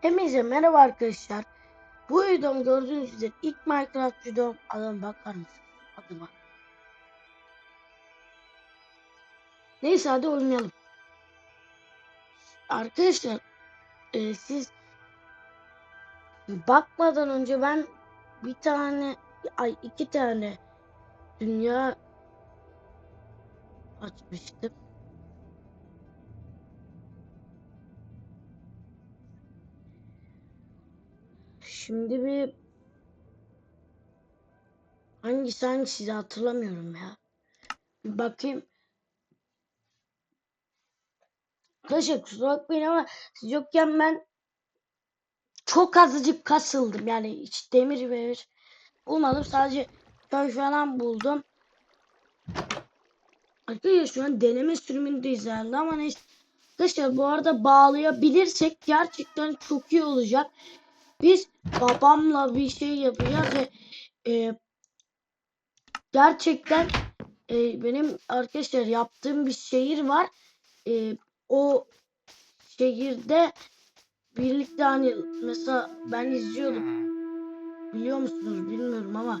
Hepinize merhaba arkadaşlar. Bu videomu gördüğünüz üzere ilk Minecraft videom. Adama bakar mısın? Adıma. Neyse hadi oynayalım. Arkadaşlar e, siz bakmadan önce ben bir tane ay iki tane dünya açmıştım. Şimdi bir hangisi hangisi hatırlamıyorum ya. Bir bakayım. Arkadaşlar kusura bakmayın ama siz yokken ben çok azıcık kasıldım. Yani hiç demir verir bulmadım. Sadece köy falan buldum. Arkadaşlar şu an deneme sürümündeyiz herhalde ama neyse. Arkadaşlar bu arada bağlayabilirsek gerçekten çok iyi olacak. Biz babamla bir şey yapacağız ve e, gerçekten e, benim arkadaşlar yaptığım bir şehir var. E, o şehirde birlikte hani mesela ben izliyordum. Biliyor musunuz bilmiyorum ama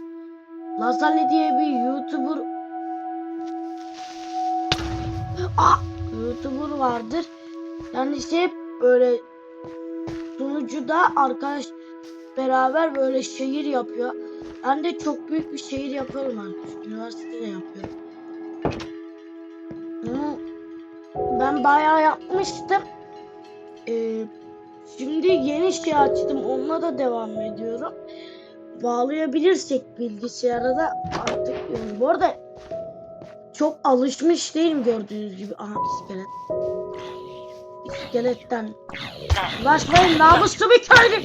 Lazale diye bir YouTuber Ah! YouTuber vardır. Yani işte hep böyle sunucuda arkadaş beraber böyle şehir yapıyor. Ben de çok büyük bir şehir yapıyorum artık. Üniversitede yapıyorum. Ben bayağı yapmıştım. Ee, şimdi yeni şey açtım. Onunla da devam ediyorum. Bağlayabilirsek bilgisayara da artık yani bu arada çok alışmış değilim gördüğünüz gibi. Aha iskelet. İskeletten. Ulaşmayın namuslu bir köylü.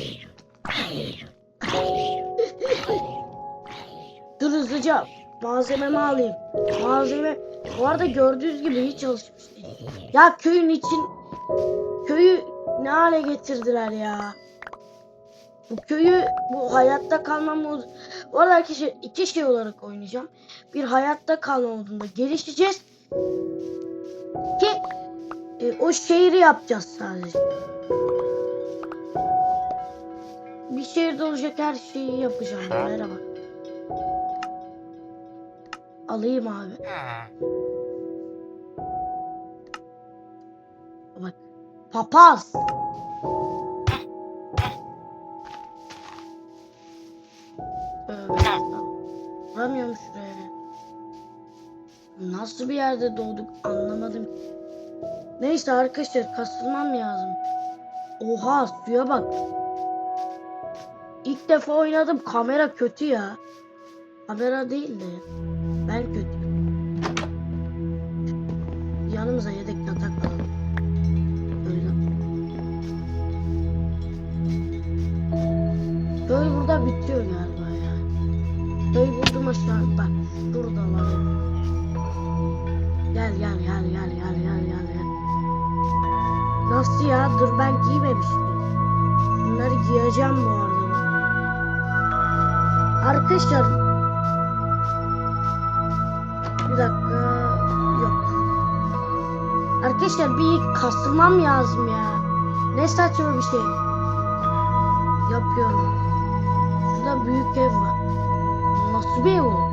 Dur hızlıca malzememi alayım. Malzeme bu arada gördüğünüz gibi hiç alışmış. Ya köyün için köyü ne hale getirdiler ya. Bu köyü bu hayatta kalma modu. Bu arada arkadaşlar iki şey olarak oynayacağım. Bir hayatta kalma modunda gelişeceğiz. Ki e, o şehri yapacağız sadece. Bir şehirde olacak her şeyi yapacağım. Merhaba. Alayım abi. Bak. Papaz. Vuramıyorum şuraya. Nasıl bir yerde doğduk anlamadım. Neyse arkadaşlar kasılmam lazım. Oha suya bak. İlk defa oynadım kamera kötü ya. Kamera değil de ben kötü. Yanımıza yedek yatak alalım. Öyle. Köy burada bitiyor galiba ya. Köy buldum aşağı bak şurada var. Gel gel gel gel gel Nasıl ya? Dur ben giymemiştim. Bunları giyeceğim bu arada. Arkadaşlar bir dakika yok. Arkadaşlar bir kasılmam lazım ya. Ne saçma bir şey. Yapıyorum. Şurada büyük ev var. Nasıl bir ev o?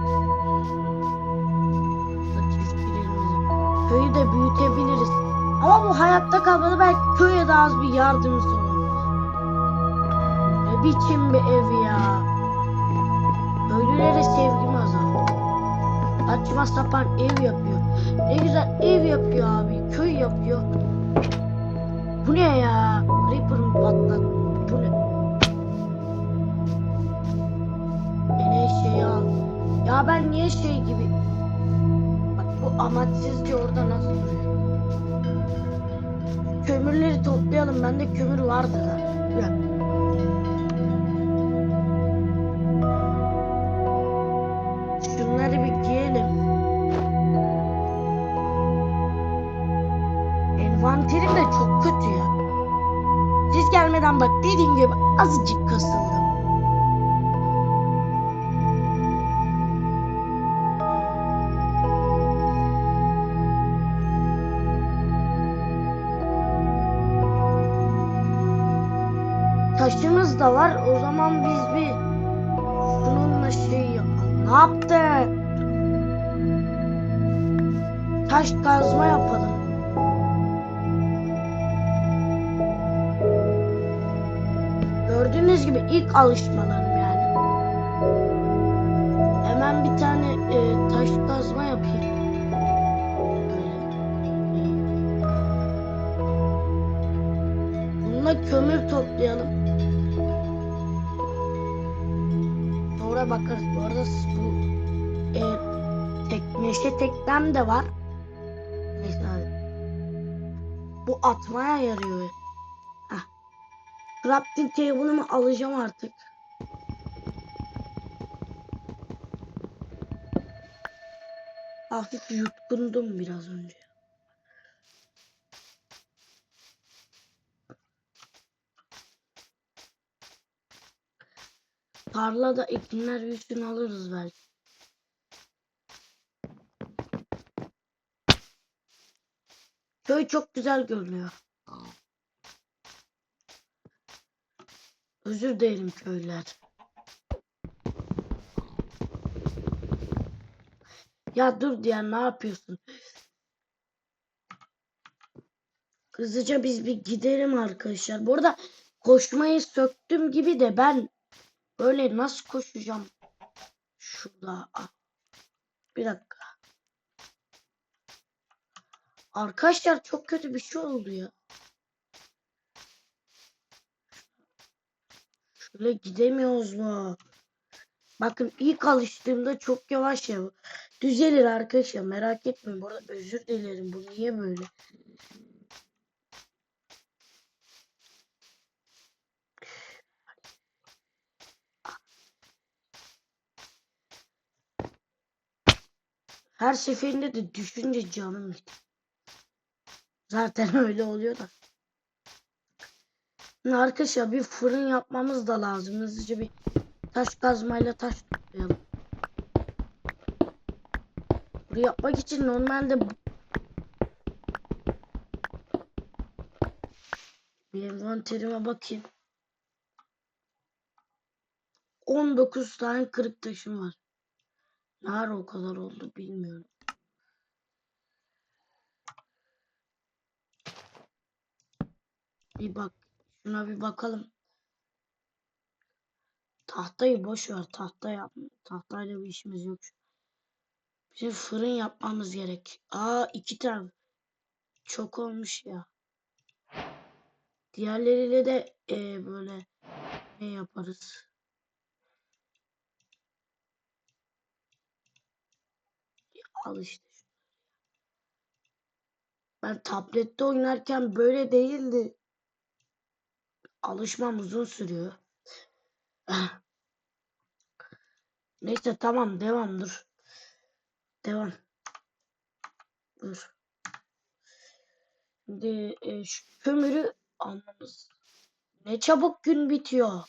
Köyü de büyütebiliriz. Ama bu hayatta kalmadı belki köye de az bir yardımcı olur. Ne biçim bir ev ya. Ölülere sevgim azaldı. Saçma sapan ev yapıyor. Ne güzel ev yapıyor abi. Köy yapıyor. Bu ne ya? Creeper mı patladı? Bu ne? Yine şey al. Ya ben niye şey gibi... Bak bu amaçsızca orada nasıl duruyor? Kömürleri toplayalım. Bende kömür vardı da. Bir Taş kazma yapalım. Gördüğünüz gibi ilk alışmalarım yani. Hemen bir tane e, taş kazma yapayım. Bununla kömür toplayalım. Sonra bakarız. Bu arada bu e, tek, neşe teknem de var. Atmaya yarıyor. Heh. Crafting table'ımı alacağım artık. Hafif yutkundum biraz önce. Tarlada ekinler büyüsün alırız belki. Köy çok güzel görünüyor. Özür dilerim köylüler. Ya dur diye ne yapıyorsun? Hızlıca biz bir gidelim arkadaşlar. Bu arada koşmayı söktüm gibi de ben böyle nasıl koşacağım? Şurada. Ah. Bir dakika. Arkadaşlar çok kötü bir şey oldu ya. Şöyle gidemiyoruz mu? Bakın ilk alıştığımda çok yavaş ya. Düzelir arkadaşlar merak etmeyin. Bu arada özür dilerim. Bu niye böyle? Her seferinde de düşünce canım gitti. Zaten öyle oluyor da. Şimdi Arkadaşlar bir fırın yapmamız da lazım. Hızlıca bir taş kazmayla taş toplayalım. Bunu yapmak için normalde bir envanterime bakayım. 19 tane kırık taşım var. Ne ara o kadar oldu bilmiyorum. Bir bak. Şuna bir bakalım. Tahtayı boş ver. Tahta yap. Tahtayla bir işimiz yok. Bizim fırın yapmamız gerek. Aa iki tane. Çok olmuş ya. Diğerleriyle de e, böyle ne yaparız? Al işte. Ben tablette oynarken böyle değildi. Alışmam uzun sürüyor. Ah. Neyse tamam devam dur. Devam. Dur. Şimdi e, şu kömürü almamız. Ne çabuk gün bitiyor.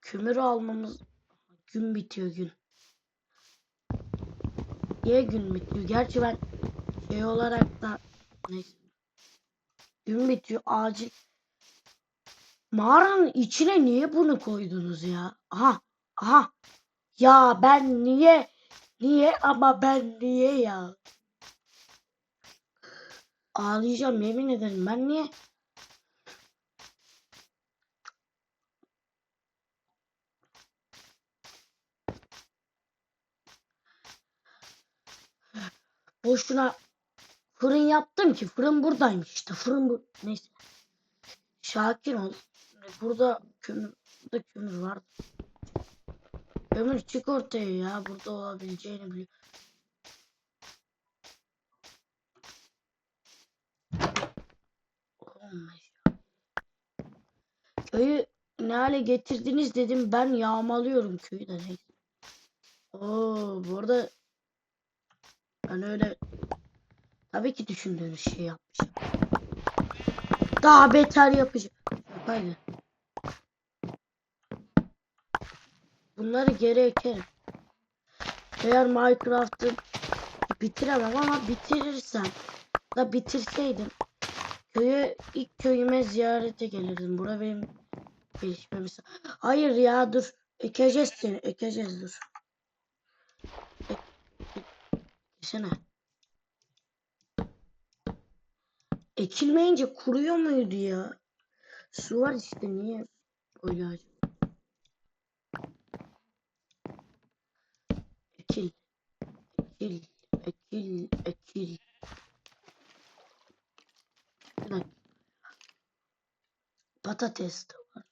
Kömürü almamız. Gün bitiyor gün. Niye gün bitiyor? Gerçi ben şey olarak da neyse. Bitiyor acil. Mağaranın içine niye bunu koydunuz ya? Aha. Aha. Ya ben niye? Niye ama ben niye ya? Ağlayacağım yemin ederim. Ben niye? Boşuna fırın yaptım ki. Fırın buradaymış işte. Fırın bu. Neyse. Şakir ol. Burada kömür, burada kömür var. Kömür çık ortaya ya. Burada olabileceğini biliyor. My God. Köyü ne hale getirdiniz dedim. Ben yağmalıyorum köyü de neyse. Oo, bu arada ben öyle tabii ki düşündüğünüz şey yapmışım. Daha beter yapacağım. Şakaydı. Bunları geri ekerim. Eğer Minecraft'ı bitiremem ama bitirirsem da bitirseydim Köye ilk köyüme ziyarete gelirdim. Bura benim gelişmemiz. Hayır ya dur. Ekeceğiz seni. Ekeceğiz dur. Ek, ek, Ekilmeyince kuruyor muydu ya? Su var işte niye öyle acaba? Ekil. Ekil. Ekil. Ekil. Patates de var.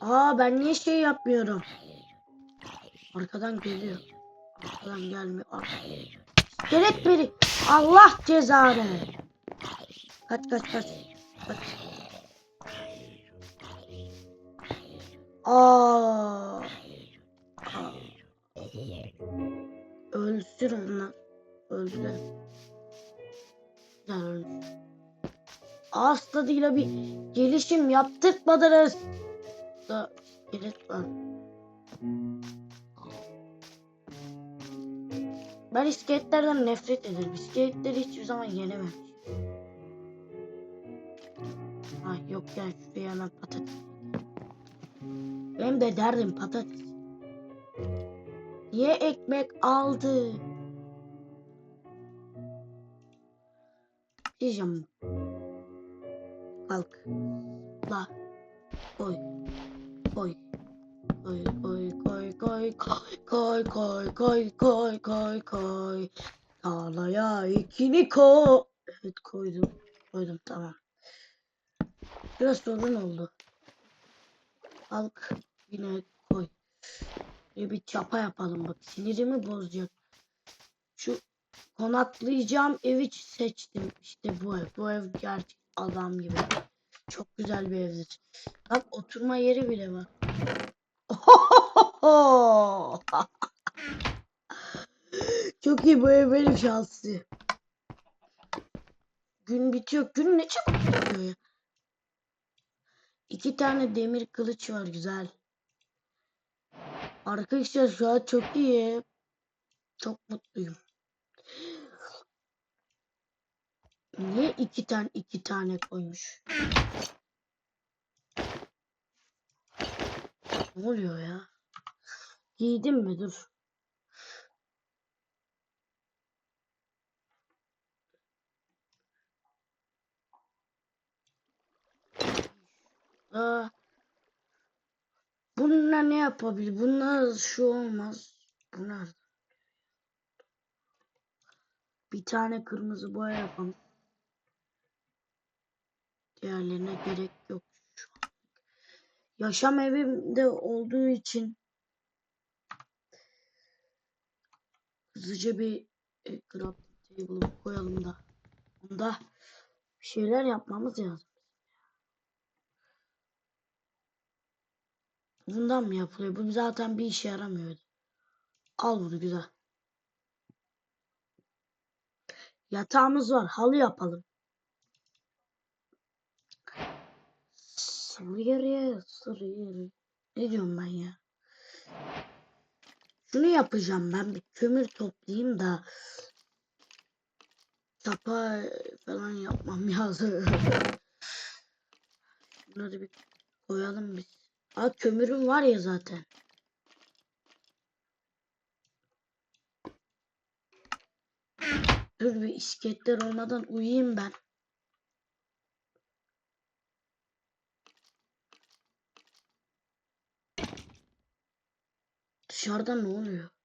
Aa ben niye şey yapmıyorum? Arkadan geliyor. Arkadan gelmiyor. Arkadan. İskelet biri. Allah cezanı. Kaç kaç kaç. Kaç. Aa. Aa. Ölsün onlar. Öldüler. Güzel. Ağız tadıyla bir gelişim yaptırmadınız. Da var. Ben iskeletlerden nefret ederim. İskeletleri hiçbir zaman yenemem. Yok ya şuraya hemen patates. Benim de derdim patates. Niye ekmek aldı? Diyeceğim. Kalk. La. Koy. Koy. Koy koy koy koy koy koy koy koy koy koy Tarlaya ikini koy. Evet koydum. Koydum tamam. Biraz sorun oldu. Kalk yine koy. Bir, bir çapa yapalım bak sinirimi bozacak. Şu konaklayacağım evi seçtim. İşte bu ev. Bu ev gerçek adam gibi. Çok güzel bir evdir. Bak oturma yeri bile var. Çok iyi bu ev benim şansı. Gün bitiyor. Gün ne çabuk bitiyor ya. İki tane demir kılıç var güzel. Arkadaşlar şu an çok iyi. Çok mutluyum. Niye iki tane iki tane koymuş? Ne oluyor ya? Giydim mi? Dur. Aa, bunlar ne yapabilir? Bunlar şu olmaz. Bunlar. Bir tane kırmızı boya yapalım. Diğerlerine gerek yok. Yaşam evimde olduğu için hızlıca bir e, crafting table koyalım da onda bir şeyler yapmamız lazım. Bundan mı yapılıyor? Bu zaten bir işe yaramıyordu. Al bunu güzel. Yatağımız var. Halı yapalım. Sırrı sırrı. Ne diyorum ben ya? Şunu yapacağım ben. Bir kömür toplayayım da çapa falan yapmam lazım. Bunları bir koyalım biz. Aa kömürüm var ya zaten. Dur bir iskeletler olmadan uyuyayım ben. Dışarıda ne oluyor?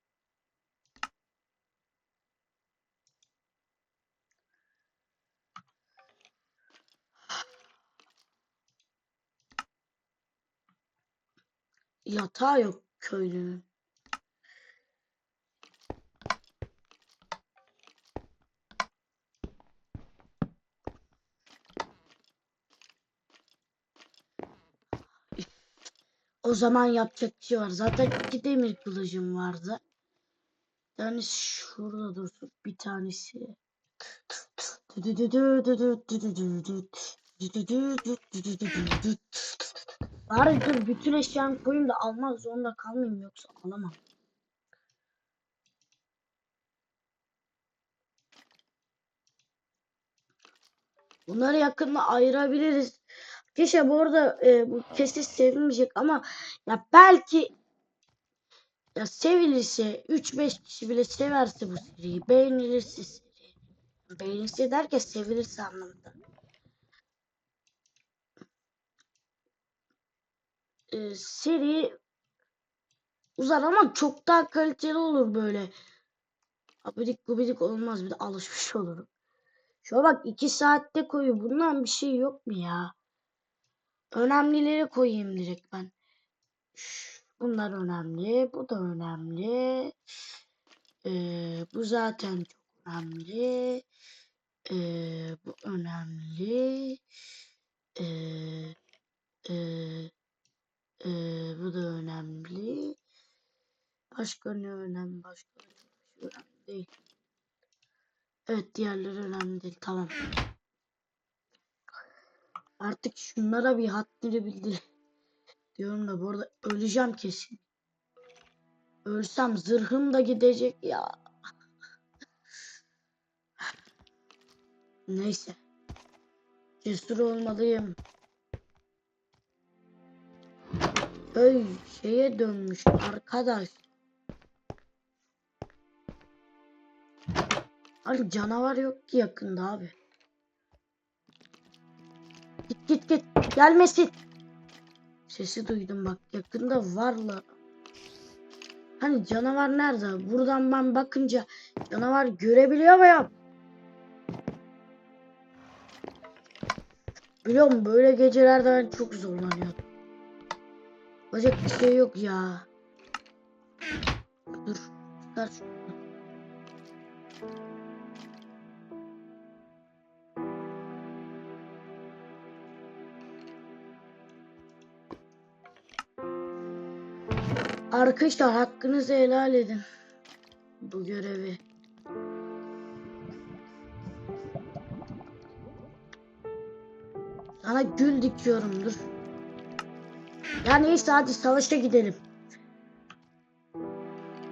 Yatağı yok köylünün. O zaman yapacak bir şey var. Zaten iki demir kılıcım vardı. Bir tanesi şurada dursun. Bir tanesi. Bari dur bütün eşyamı koyayım da almak zorunda kalmayayım yoksa alamam. Bunları yakında ayırabiliriz. Keşke bu arada e, bu kesin sevilmeyecek ama ya belki ya sevilirse 3-5 kişi bile severse bu seriyi beğenilirse seri. Beğenilirse derken sevilirse anlamında. E, seri uzar ama çok daha kaliteli olur böyle. Abidik gubidik olmaz bir de alışmış olurum. Şuna bak 2 saatte koyu. Bundan bir şey yok mu ya? Önemlileri koyayım direkt ben. Bunlar önemli. Bu da önemli. Ee, bu zaten çok önemli. Ee, bu önemli. Ee, e, e, bu da önemli. Başka ne önemli? Başka ne önemli değil. Evet diğerleri önemli değil. Tamam. Artık şunlara bir haddini bildir. Diyorum da bu arada öleceğim kesin. Ölsem zırhım da gidecek ya. Neyse. Cesur olmalıyım. Köy şeye dönmüş arkadaş. Abi canavar yok ki yakında abi. Git git git. Gelmesin. Sesi duydum bak yakında varlar. Hani canavar nerede? Buradan ben bakınca canavar görebiliyor muyum? Biliyor musun böyle gecelerde ben çok zorlanıyordum. Olacak bir şey yok ya. Dur. Çıkar şunu. Arkadaşlar hakkınızı helal edin. Bu görevi. Sana gül dikiyorum dur. Ya neyse hadi savaşa gidelim.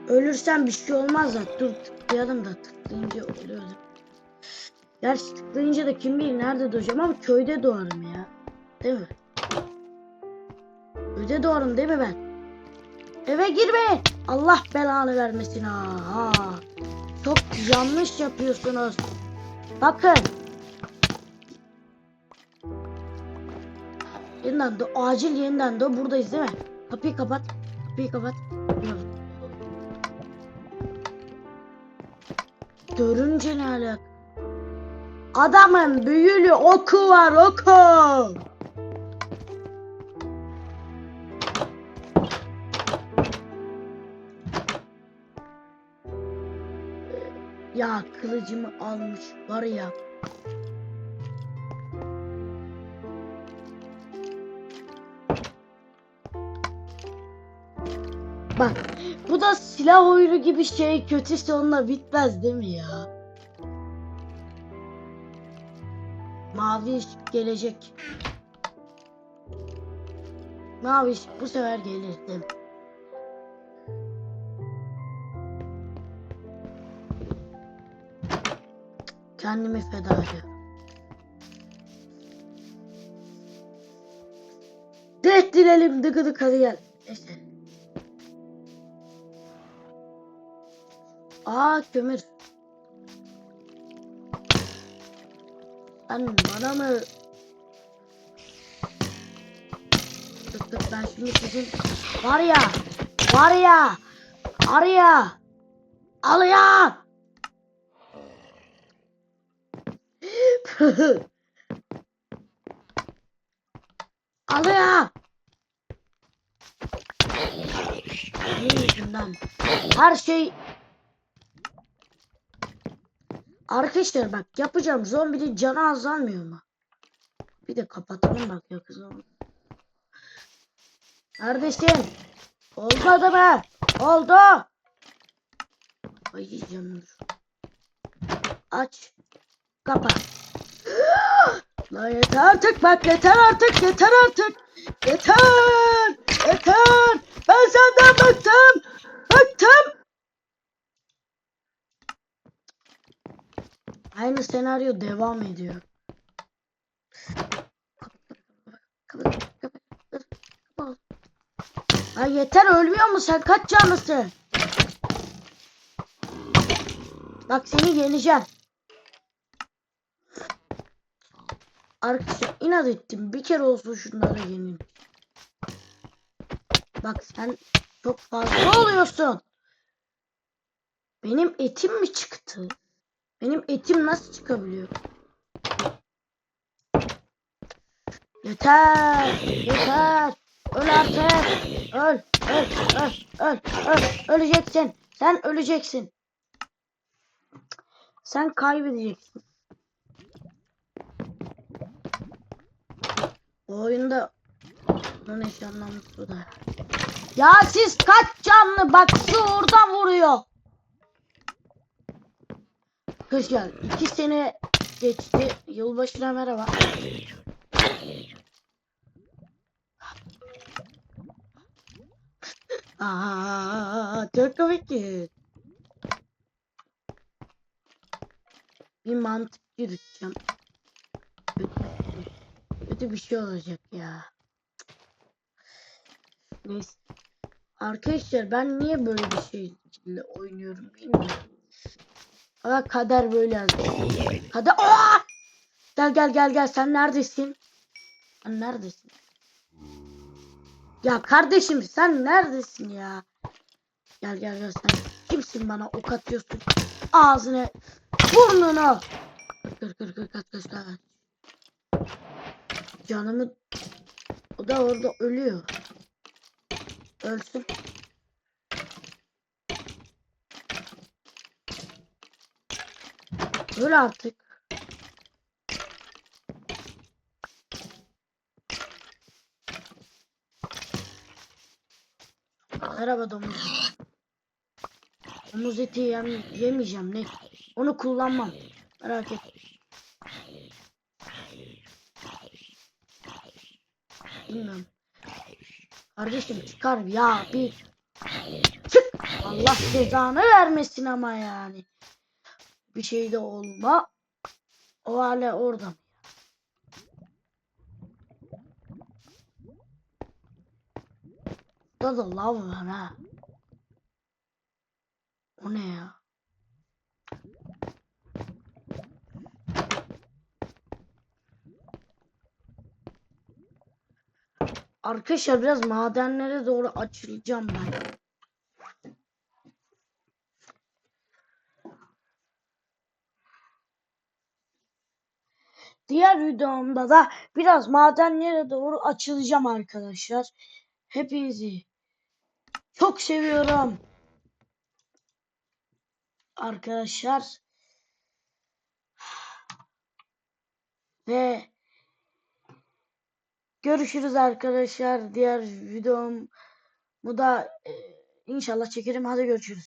Ölürsen bir şey olmaz da dur tıklayalım da tıklayınca oluyor. Gerçi tıklayınca da kim bilir nerede doğacağım ama köyde doğarım ya. Değil mi? Köyde doğarım değil mi ben? Eve girme. Allah belanı vermesin ha. Çok yanlış yapıyorsunuz. Bakın. Yeniden de acil yeniden de buradayız değil mi? Kapıyı kapat. Kapıyı kapat. Görünce ne alaka? Adamın büyülü oku var oku. Ya kılıcımı almış var ya. Bak bu da silah oyunu gibi şey kötü sonla bitmez değil mi ya? Mavi gelecek. Mavi bu sefer gelir değil mi? Kendimi feda ediyorum. Det dilelim dıkı dık hadi gel. Neyse. Aa kömür. Sen bana mı? Tık tık ben şimdi sizin var ya var ya var ya al ya. al ya. Her şey Arkadaşlar bak yapacağım zombinin canı azalmıyor mu? Bir de kapatalım bak ya kızım. Neredesin? Olmadı mı? Oldu. Ay dur. Aç. Kapa. La yeter artık bak yeter artık yeter artık. Yeter. Yeter. Ben senden bıktım. Bıktım. Aynı senaryo devam ediyor. Ha yeter ölmüyor mu sen kaç canlısın? Bak seni yeneceğim. Arkadaşlar inat ettim. Bir kere olsun şunlara yenin. Bak sen çok fazla oluyorsun. Benim etim mi çıktı? Benim etim nasıl çıkabiliyor? Yeter. Yeter. Öl artık. Öl. Öl. Öl. Öl. Öl. Öleceksin. Sen öleceksin. Sen kaybedeceksin. Bu oyunda bunun eşyanlanmış bu da. Ya siz kaç canlı bak oradan vuruyor. Gel. İki sene geçti. Yılbaşına merhaba. Aa, çok komik ki. Bir mantık yürüteceğim. Kötü, kötü bir şey olacak ya. Neyse. Arkadaşlar ben niye böyle bir şey oynuyorum bilmiyorum. Ama kader böyle yazdı. Kader Aa! Gel gel gel gel sen neredesin? Sen neredesin? Ya kardeşim sen neredesin ya? Gel gel gel sen kimsin bana ok atıyorsun? Ağzını burnunu. Kır kır kır kır kır kır. Canımı o da orada ölüyor. Ölsün. Öl artık. Merhaba domuz. Domuz eti yem yemeyeceğim ne? Onu kullanmam. Merak et. Bilmiyorum. Kardeşim çıkar ya bir çık. Allah cezanı vermesin ama yani. Bir şey de olma. O hala orada mı? Burada da lav var ha. O ne ya? Arkadaşlar biraz madenlere doğru açılacağım ben. Diğer videomda da biraz madenlere doğru açılacağım arkadaşlar. Hepinizi çok seviyorum. Arkadaşlar. Ve görüşürüz arkadaşlar. Diğer videom bu da e, inşallah çekerim. Hadi görüşürüz.